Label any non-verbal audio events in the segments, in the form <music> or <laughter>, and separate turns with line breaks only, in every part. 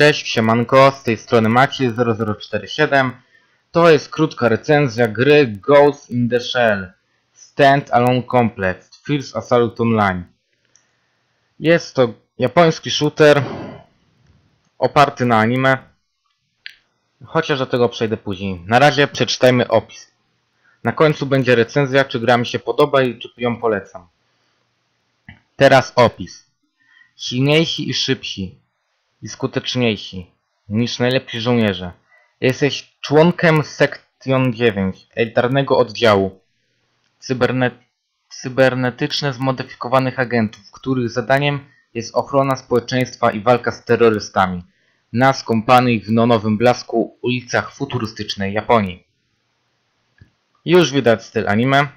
Cześć, siemanko, z tej strony Maciej0047. To jest krótka recenzja gry Ghost in the Shell Stand Alone Complex First Assault Online. Jest to japoński shooter oparty na anime, chociaż do tego przejdę później. Na razie przeczytajmy opis. Na końcu będzie recenzja, czy gra mi się podoba i czy ją polecam. Teraz opis. Silniejsi i szybsi i skuteczniejsi niż najlepsi żołnierze. Jesteś członkiem Sektion 9, elitarnego oddziału. Cyberne... Cybernetyczne zmodyfikowanych agentów, których zadaniem jest ochrona społeczeństwa i walka z terrorystami na skąpanych w nonowym blasku ulicach futurystycznej Japonii. Już widać styl anime,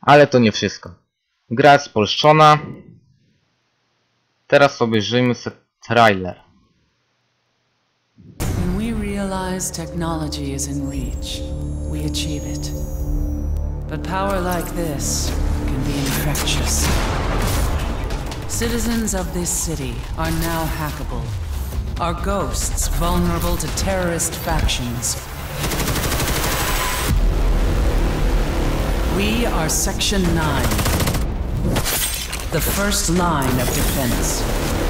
ale to nie wszystko. Gra spolszczona. Teraz obejrzyjmy sobie trailer.
When we realize technology is in reach, we achieve it. But power like this can be infectious. Citizens of this city are now hackable. Our ghosts vulnerable to terrorist factions. We are Section 9. The first line of defense.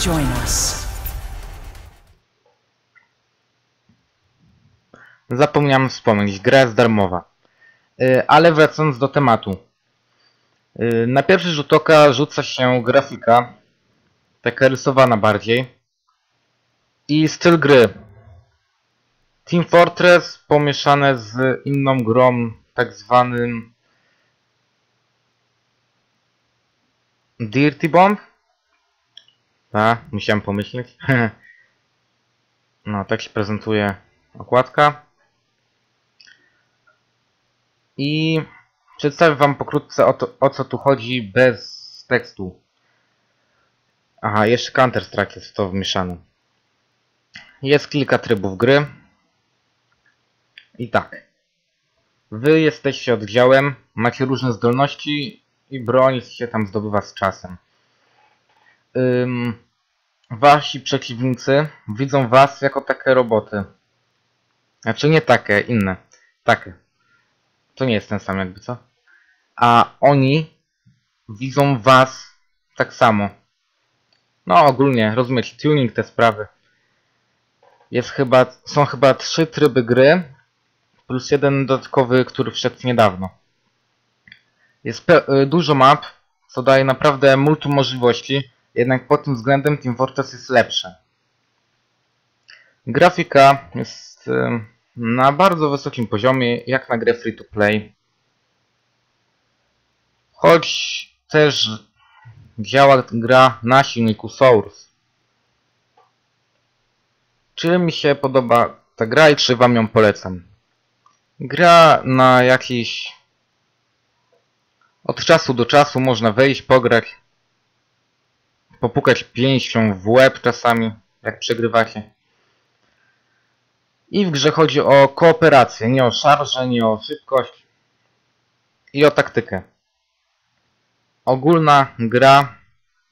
Join us.
Zapomniałem wspomnieć, gra jest darmowa. Yy, Ale wracając do tematu. Yy, Na pierwszy rzut oka rzuca się grafika, taka rysowana bardziej. I styl gry. Team Fortress pomieszane z inną grą, tak zwanym Dirty Bomb. A, musiałem pomyśleć. <laughs> no, tak się prezentuje okładka. I przedstawię Wam pokrótce o, to, o co tu chodzi bez tekstu. Aha, jeszcze Counter Strike jest w to wmieszany. Jest kilka trybów gry. I tak. Wy jesteście oddziałem, macie różne zdolności i broń się tam zdobywa z czasem. Ym, wasi przeciwnicy widzą was jako takie roboty. Znaczy nie takie, inne. Takie. To nie jest ten sam jakby, co? A oni widzą was tak samo. No ogólnie, rozumiecie, tuning te sprawy. Jest chyba, są chyba trzy tryby gry, plus jeden dodatkowy, który wszedł niedawno. Jest y, dużo map, co daje naprawdę multum możliwości, jednak pod tym względem Team Fortress jest lepsze. Grafika jest na bardzo wysokim poziomie, jak na grę free to play. Choć też działa gra na silniku Source. Czy mi się podoba ta gra i czy wam ją polecam? Gra na jakiś... Od czasu do czasu można wejść, pograć. Popukać pięścią w łeb czasami, jak przegrywacie. I w grze chodzi o kooperację, nie o szarże, nie o szybkość. I o taktykę. Ogólna gra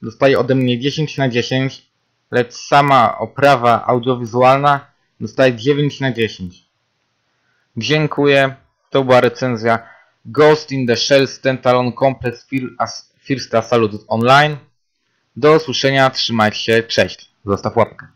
dostaje ode mnie 10 na 10, lecz sama oprawa audiowizualna dostaje 9 na 10. Dziękuję. To była recenzja Ghost in the Shell Standalone Complex First Assault Online. Do usłyszenia, trzymajcie się, cześć. Zostaw łapkę.